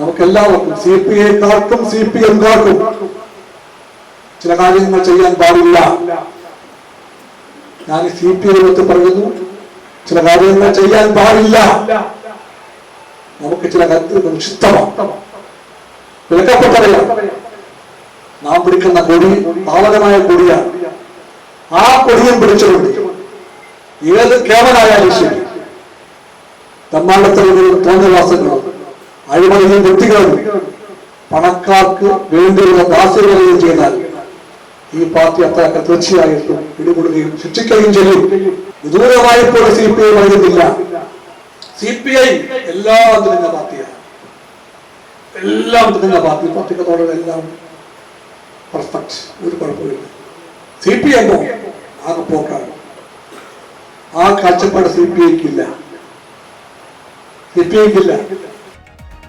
നമുക്കെല്ലാവർക്കും C P ഐക്കാർക്കും C P എംകാർക്കും ചില കാര്യങ്ങൾ ചെയ്യാൻ പാടില്ല. ഞാൻ സി പി ഐ പറയുന്നു. ചില കാര്യങ്ങൾ ചെയ്യാൻ പാടില്ല. നമുക്ക് ചില വിലക്കപ്പെട്ടവയാണ്. നാം പിടിക്കുന്ന കൊടി പാവകമായ കൊടിയാണ്. ആ കൊടിയും പിടിച്ചുകൊണ്ട് ഏത് കേവലായാലും ശരി തമ്മാണ്ടത്തലുകളും തോന്നിവാസങ്ങളും അഴിമതിയും വ്യക്തികളും പണക്കാർക്ക് വേണ്ടിയുള്ള ദാസ്യകളെയും ചെയ്താൽ ഈ പാർട്ടി അത്രയ്ക്ക് തീർച്ചയായിട്ടും പിടികൂടുകയും ശിക്ഷിക്കുകയും ചെയ്യും. വിദൂരമായപ്പോൾ സി പി ഐ വരുന്നില്ല. സി പി ഐ എല്ലാം തികഞ്ഞ പാർട്ടിയാണ്. എല്ലാം തികഞ്ഞ പാർട്ടി. പാർട്ടിക്കത്തോടെ എല്ലാം പെർഫെക്റ്റ് ഒരു കുഴപ്പമില്ല സി പി എമ്മോ ആകെ പോക്കാണ്. ആ കാഴ്ചപ്പാട് സി പി ഐക്കില്ല സി പി ഐക്കില്ല